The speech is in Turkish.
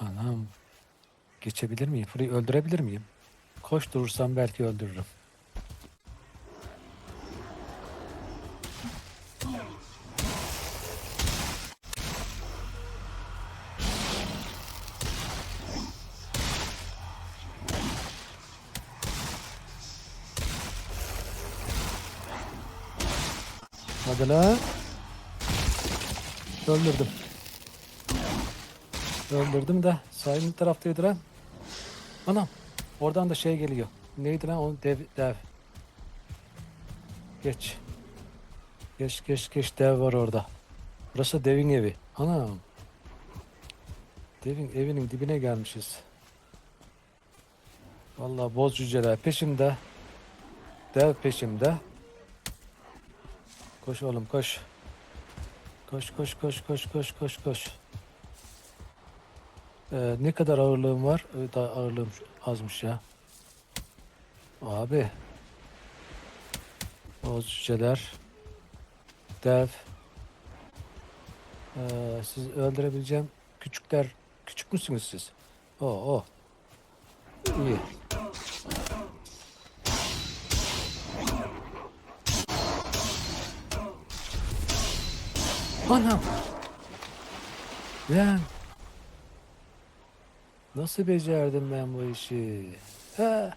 Anam. Geçebilir miyim? Burayı öldürebilir miyim? Koş durursam belki öldürürüm. Hadi lan. Öldürdüm. Öldürdüm de sahilin taraftaydı lan. Anam. Oradan da şey geliyor. Neydi lan o dev dev. Geç. Geç geç geç dev var orada. Burası devin evi. Anam. Devin evinin dibine gelmişiz. Vallahi boz cüceler peşimde. Dev peşimde. Koş oğlum koş. Koş koş koş koş koş koş koş. Ee, ne kadar ağırlığım var? Ee, da ağırlığım azmış ya. Abi. Boz cüceler. Dev. Ee, siz öldürebileceğim küçükler. Küçük müsünüz siz? O o. İyi. Anam. Lan. Nasıl becerdim ben bu işi? He.